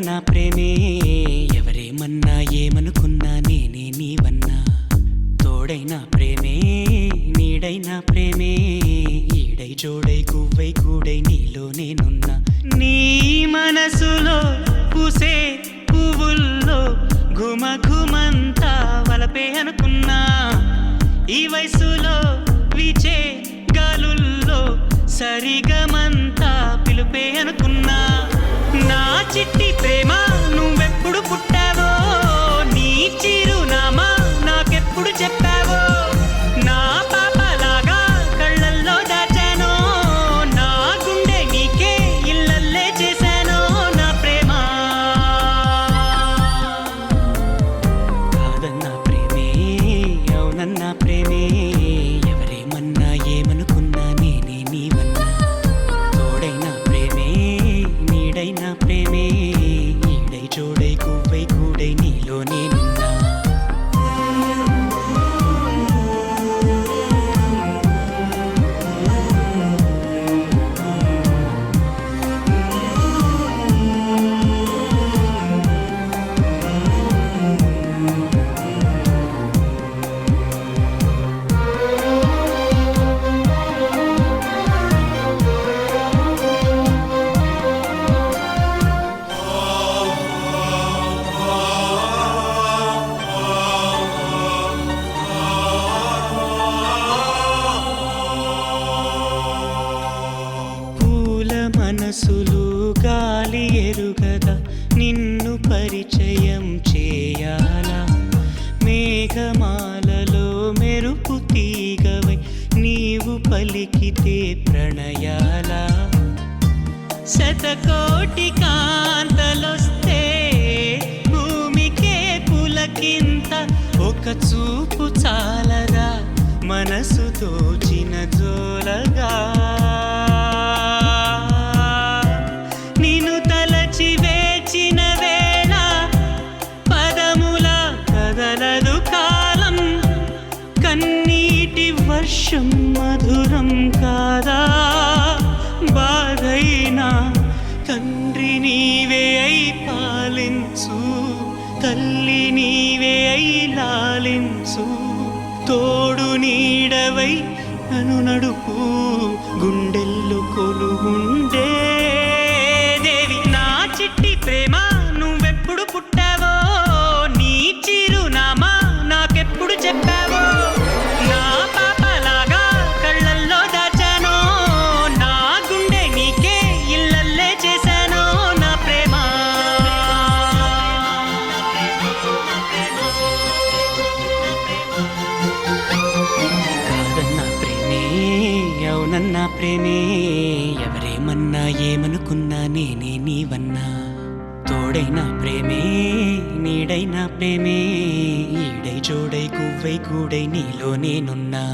ప్రేమే. ఎవరేమన్నా ఏమనుకున్నా నేనే నీవన్నా. తోడైనా ప్రేమే నీడైనా ప్రేమే. ఈడై జోడై గువ్వై కూడై నీలో నేనున్నా. నీ మనసులో పూసే పువ్వుల్లో ఘుమ ఘుమంతా వలపే అనుకున్నా. ఈ వయసులో విచే గాలుల్లో సరిగమంతా పిలుపే అనుకున్నా. నా చిట్టి ప్రేమ నువ్వెప్పుడు పుట్ట పరిచయం చేయాలా? మేఘమాలలో మెరుపు తీగవై నీవు పలికితే ప్రణయాలా? శతకోటి కాంతలొస్తే వర్షం మధురం కాదా? బాధైనా తండ్రి నీవే అయి పాలించు తల్లి నీవే అయి లాలించు. తోడు నీడవై నన్ను నడుపు గుండెల్లో కొలుగుండే నన్నా ప్రేమే ఎవరేమన్నా ఏమనుకున్నా నేనే నీవన్నా. తోడైనా ప్రేమే నీడైనా ప్రేమే ఈడై జోడై కువ్వై కూడై నీలో నేనున్నా.